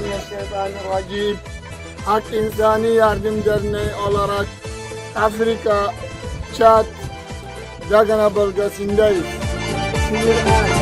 Mineşşeytanirracim. Hak İnsani Yardım Derneği olarak Afrika, Çat, Dagana bölgesindeyiz. Sinir Ağrı,